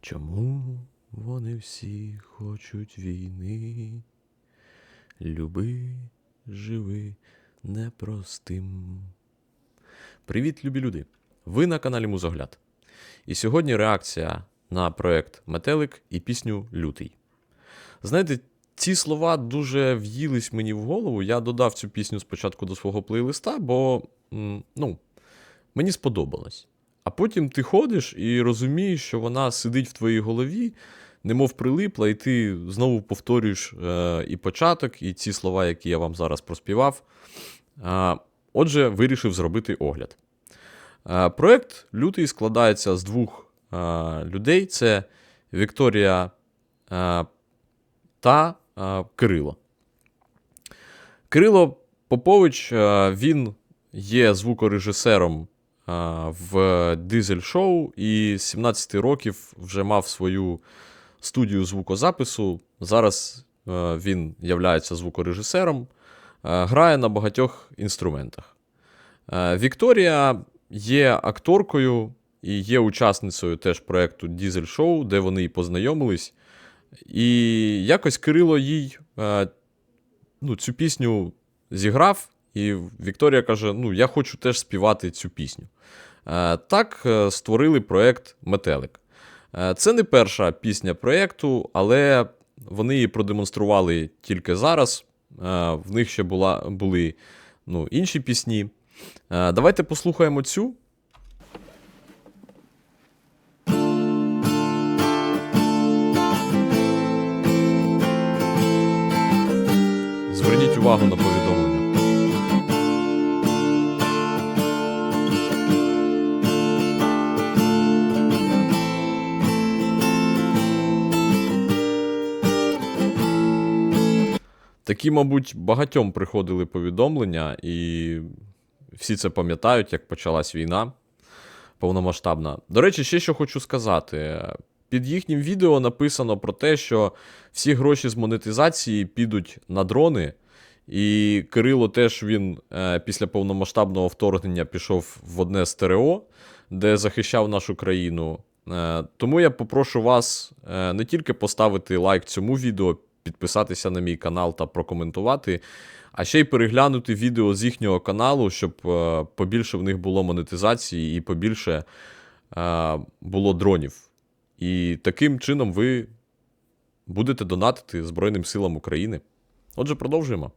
Чому вони всі хочуть війни? Люби, живи непростим. Привіт, любі люди! Ви на каналі Музогляд. І сьогодні реакція на проект Метелик і пісню Лютий. Знаєте, ці слова дуже в'їлись мені в голову. Я додав цю пісню спочатку до свого плейлиста, бо ну, мені сподобалось. А потім ти ходиш і розумієш, що вона сидить в твоїй голові, немов прилипла, і ти знову повторюєш е, і початок, і ці слова, які я вам зараз проспівав. Е, отже, вирішив зробити огляд. Е, проект Лютий складається з двох е, людей: це Вікторія е, та е, Кирило. Кирило Попович, е, він є звукорежисером в дизель-шоу і з 17 років вже мав свою студію звукозапису. Зараз е, він являється звукорежисером, е, грає на багатьох інструментах. Е, Вікторія є акторкою і є учасницею теж проєкту Дізель Шоу, де вони і познайомились. І якось Кирило їй ну, цю пісню зіграв, і Вікторія каже: Ну, я хочу теж співати цю пісню. Е, Так е, створили проєкт Метелик. Е, Це не перша пісня проєкту, але вони її продемонстрували тільки зараз. В них ще була, були ну, інші пісні. Давайте послухаємо цю. Зверніть увагу на повідомлення. Такі, мабуть, багатьом приходили повідомлення, і всі це пам'ятають, як почалась війна повномасштабна. До речі, ще що хочу сказати. Під їхнім відео написано про те, що всі гроші з монетизації підуть на дрони. І Кирило теж він е, після повномасштабного вторгнення пішов в одне з ТРО, де захищав нашу країну. Е, тому я попрошу вас е, не тільки поставити лайк цьому відео, підписатися на мій канал та прокоментувати, а ще й переглянути відео з їхнього каналу, щоб е, побільше в них було монетизації і побільше е, було дронів. І таким чином ви будете донатити Збройним силам України. Отже, продовжуємо.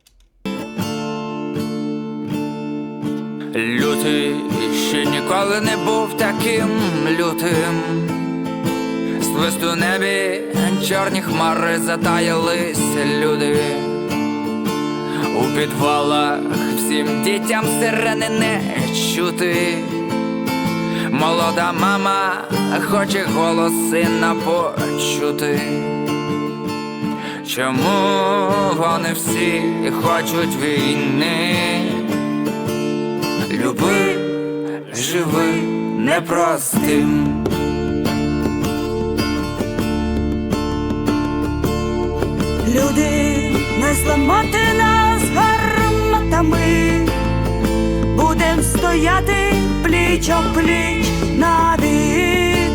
Лютий ще ніколи не був таким лютим. Свист у небі, чорні хмари затаялись люди. У підвалах всім дітям сирени не чути. Молода мама хоче голос сина почути. Чому вони всі хочуть війни? Люби, живи непростим. Не зламати нас гарматами, будем стояти пліч о пліч навік.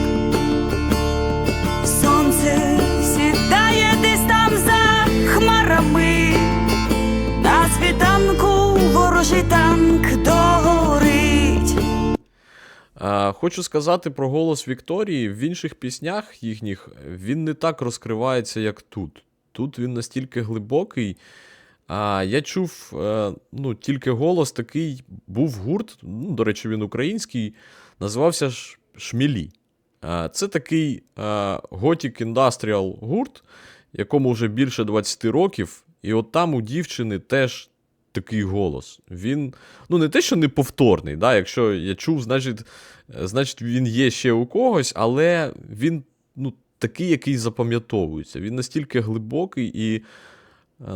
Сонце сідає десь там за хмарами, на світанку ворожий танк догорить. Е, Хочу сказати про голос Вікторії. В інших піснях їхніх він не так розкривається, як тут. Тут він настільки глибокий. А я чув е, ну, тільки голос такий був гурт. Ну, до речі, він український, називався Шмілі. Е, Це такий готік індастріал гурт, якому вже більше 20 років. І от там у дівчини теж такий голос. Він, ну, не те, що неповторний, да? якщо я чув, значить, е, значить він є ще у когось, але він ну, такий, який запам'ятовується. Він настільки глибокий і е,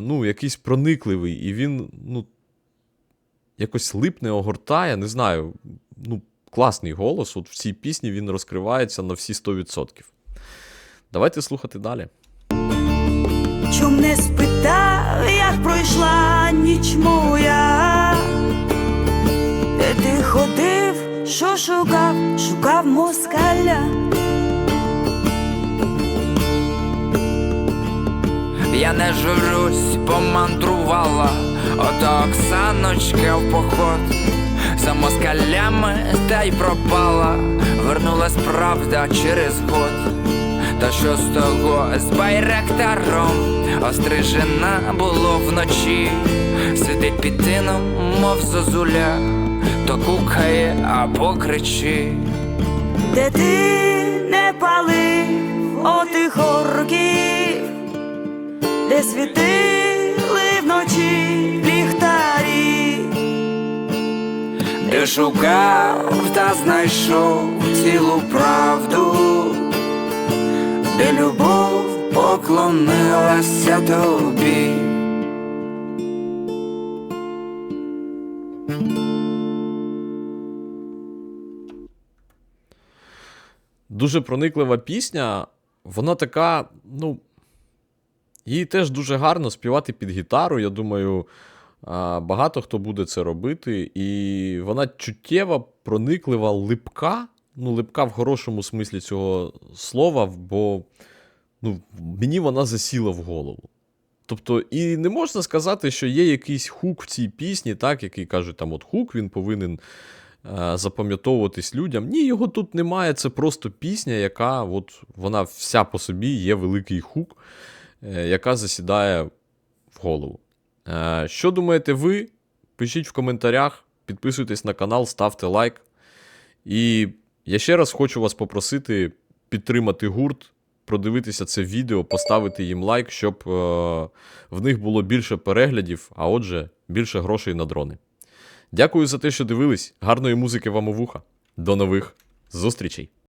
ну, якийсь проникливий, і він ну, якось липне, огортає, не знаю. Ну, класний голос. От в цій пісні він розкривається на всі 100%. Давайте слухати далі. Чом не спитав, як пройшла ніч моя, де ти ходив, що шукав, шукав москаля. Я не журюсь, помандрувала, ото Оксаночка в поход, за москалями та й пропала, вернулась правда через год. Та що з того? З байрактаром. Острижена було вночі, сидить під тином, мов зозуля, то кукає або кричить. де ти не палив отих орків, де світили вночі ліхтарі, Де шукав та знайшов цілу правду, де любов поклонилася тобі. Дуже прониклива пісня. Вона така, ну. Їй теж дуже гарно співати під гітару. Я думаю, багато хто буде це робити. І вона чуттєва, прониклива, липка. Ну, липка в хорошому смислі цього слова, бо ну, мені вона засіла в голову. Тобто, і не можна сказати, що є якийсь хук в цій пісні, так, який кажуть, там от хук, він повинен е, запам'ятовуватись людям. Ні, його тут немає. Це просто пісня, яка от, вона вся по собі є великий хук, яка засідає в голову. Е, що думаєте ви? Пишіть в коментарях, підписуйтесь на канал, ставте лайк. І я ще раз хочу вас попросити підтримати гурт, продивитися це відео, поставити їм лайк, щоб е, в них було більше переглядів, а отже, більше грошей на дрони. Дякую за те, що дивились. Гарної музики вам у вуха. До нових зустрічей!